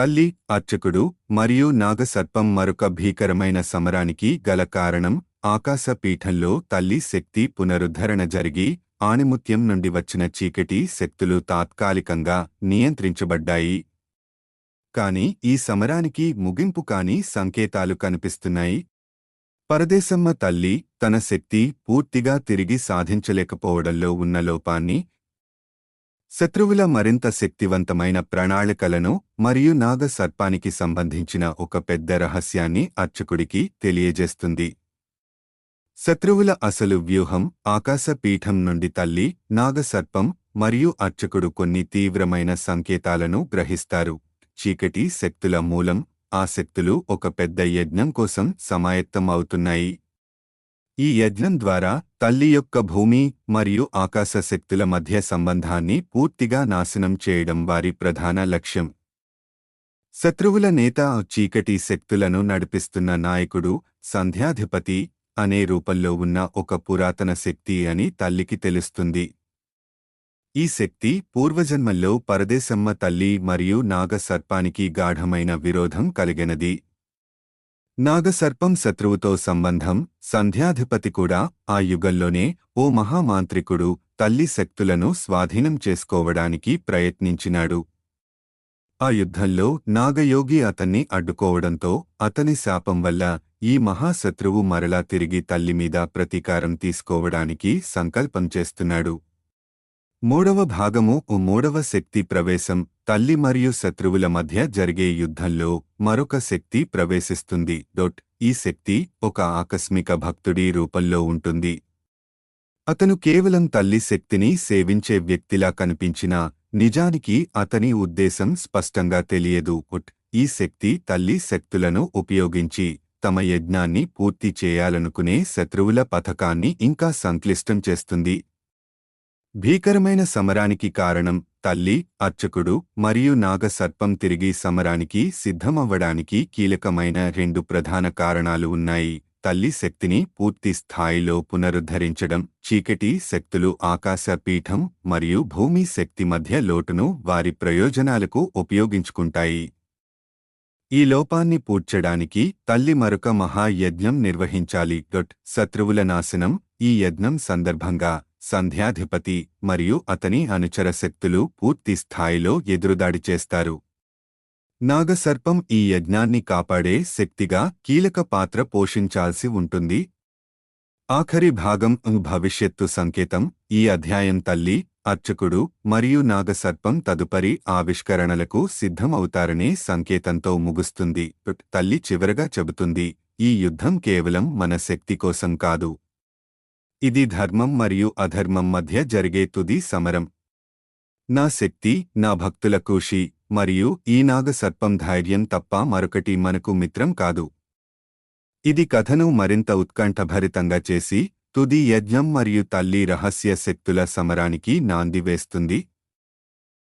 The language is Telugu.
తల్లి అర్చకుడు మరియు నాగసర్పం మరొక భీకరమైన సమరానికి గల కారణం ఆకాశపీఠంలో తల్లి శక్తి పునరుద్ధరణ జరిగి ఆణిముత్యం నుండి వచ్చిన చీకటి శక్తులు తాత్కాలికంగా నియంత్రించబడ్డాయి. కాని ఈ సమరానికి ముగింపు కాని సంకేతాలు కనిపిస్తున్నాయి. పరదేశమ్మ తల్లి తన శక్తి పూర్తిగా తిరిగి సాధించలేకపోవడంలో ఉన్న లోపాన్ని శత్రువుల మరింత శక్తివంతమైన ప్రణాళికలను మరియు నాగ సర్పానికి సంబంధించిన ఒక పెద్ద రహస్యాన్ని అర్చకుడికి తెలియజేస్తుంది. శత్రువుల అసలు వ్యూహం ఆకాశపీఠం నుండి తల్లి నాగసర్పం మరియు అర్చకుడు కొన్ని తీవ్రమైన సంకేతాలను గ్రహిస్తారు. చీకటి శక్తుల మూలం ఆ శక్తులు ఒక పెద్ద యజ్ఞం కోసం సమాయత్తం అవుతున్నాయి ఈ యజ్ఞం ద్వారా తల్లి యొక్క భూమి మరియు ఆకాశ శక్తుల మధ్య సంబంధాన్ని పూర్తిగా నాశనం చేయడం వారి ప్రధాన లక్ష్యం. శత్రువుల నేత చీకటి శక్తులను నడిపిస్తున్న నాయకుడు సంధ్యాధిపతి అనే రూపంలో ఉన్న ఒక పురాతన శక్తి అని తల్లికి తెలుస్తుంది. ఈ శక్తి పూర్వజన్మల్లో పరదేశమ్మ తల్లి మరియు నాగసర్పానికి గాఢమైన విరోధం కలిగినది. నాగసర్పం శత్రువుతో సంబంధం సంధ్యాధిపతి కూడా ఆ యుగంలోనే ఓ మహామాంత్రికుడు తల్లి శక్తులను స్వాధీనం చేసుకోవడానికి ప్రయత్నించినాడు. ఆ యుద్ధంలో నాగయోగి అతన్ని అడ్డుకోవడంతో అతని శాపం వల్ల ఈ మహాశత్రువు మరలా తిరిగి తల్లిమీద ప్రతీకారం తీసుకోవడానికి సంకల్పం చేస్తున్నాడు. మూడవ భాగము ఓ మూడవ శక్తి ప్రవేశం తల్లి మరియు శత్రువుల మధ్య జరిగే యుద్ధంలో మరొక శక్తి ప్రవేశిస్తుంది. డొట్ ఈ శక్తి ఒక ఆకస్మిక భక్తుడి రూపంలో ఉంటుంది. అతను కేవలం తల్లి శక్తిని సేవించే వ్యక్తిలా కనిపించినా నిజానికి అతని ఉద్దేశం స్పష్టంగా తెలియదు. ఉట్ ఈ శక్తి తల్లి శక్తులను ఉపయోగించి తమ యజ్ఞాన్ని పూర్తి చేయాలనుకునే శత్రువుల పథకాన్ని ఇంకా సంక్లిష్టం చేస్తుంది. భీకరమైన సమరానికి కారణం తల్లి అర్చకుడు మరియు నాగసర్పం తిరిగి సమరానికి సిద్ధమవ్వడానికి కీలకమైన రెండు ప్రధాన కారణాలు ఉన్నాయి. తల్లి శక్తిని పూర్తి స్థాయిలో పునరుద్ధరించడం చీకటి శక్తులు ఆకాశ పీఠం మరియు భూమి శక్తి మధ్య లోటును వారి ప్రయోజనాలకు ఉపయోగించుకుంటాయి. ఈ లోపాన్ని పూడ్చడానికి తల్లి మరొక మహాయజ్ఞం నిర్వహించాలి. డొట్ శత్రువుల నాశనం ఈ యజ్ఞం సందర్భంగా సంధ్యాధిపతి మరియు అతని అనుచర శక్తులు పూర్తి స్థాయిలో ఎదురుదాడి చేస్తారు. నాగసర్పం ఈ యజ్ఞాన్ని కాపాడే శక్తిగా కీలక పాత్ర పోషించాల్సి ఉంటుంది. ఆఖరి భాగం భవిష్యత్తు సంకేతం ఈ అధ్యాయం తల్లి అర్చకుడు మరియు నాగసర్పం తదుపరి ఆవిష్కరణలకు సిద్ధమవుతారనే సంకేతంతో ముగుస్తుంది. తల్లి చివరగా చెబుతుంది ఈ యుద్ధం కేవలం మన శక్తి కోసం కాదు ఇది ధర్మం మరియు అధర్మం మధ్య జరిగే తుది సమరం. నా శక్తి నా భక్తుల కూషి మరియు ఈ నాగసర్పం ధైర్యం తప్ప మరొకటి మనకు మిత్రం కాదు. ఇది కథను మరింత ఉత్కంఠభరితంగా చేసి తుది యజ్ఞం మరియు తల్లి రహస్య శక్తుల సమరానికి నాంది వేస్తుంది.